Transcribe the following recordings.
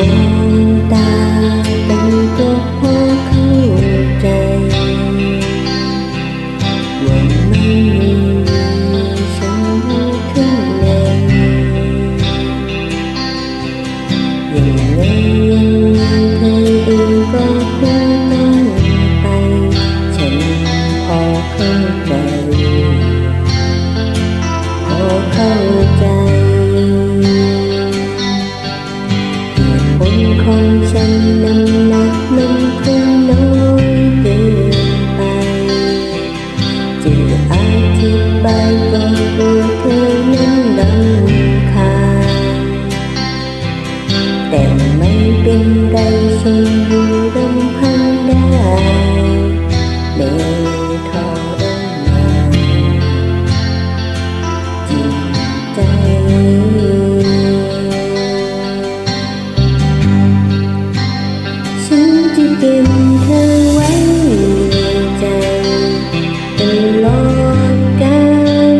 等待。 ฉันจะเก็บเธอไว้ในใจตลอดกาล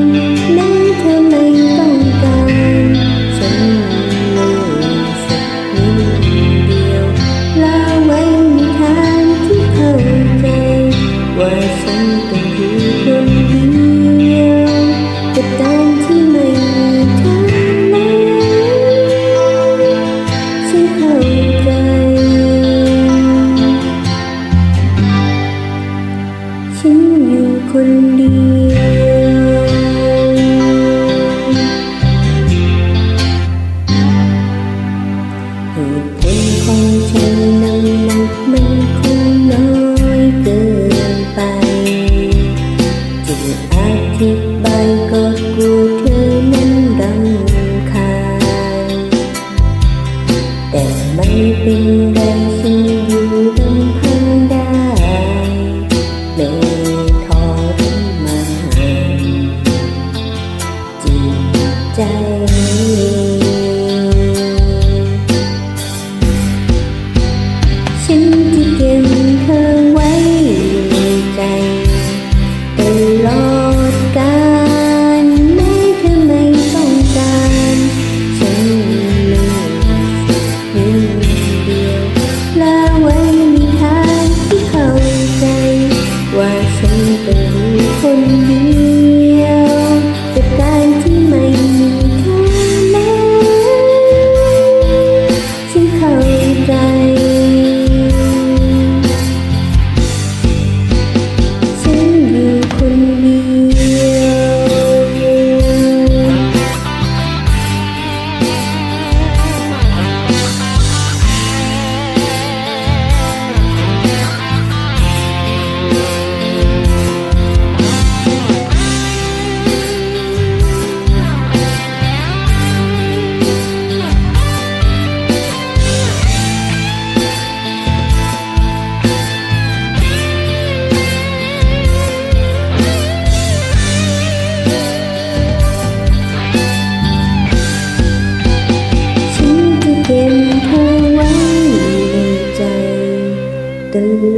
แม้เธไม่ต้องการ ฉันมีสักนเดียวลาไว้ทางที่เข้าใจว่าฉัน pindah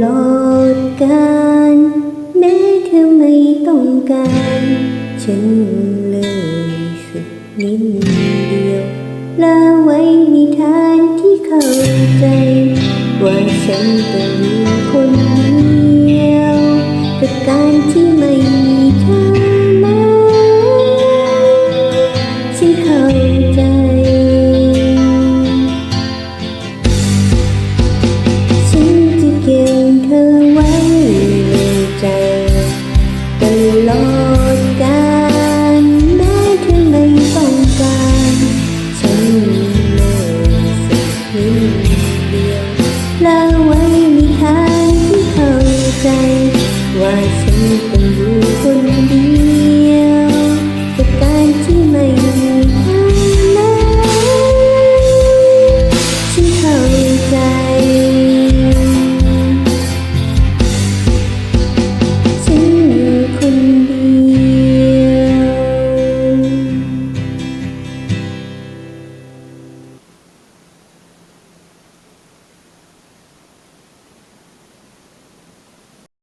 ลอดกาลแม้เธอไม่ต้องการ ฉันเลยสุดนิดเดียวลาไว้ในทานที่เข้าใจ ว่าฉันเป็นคนนี้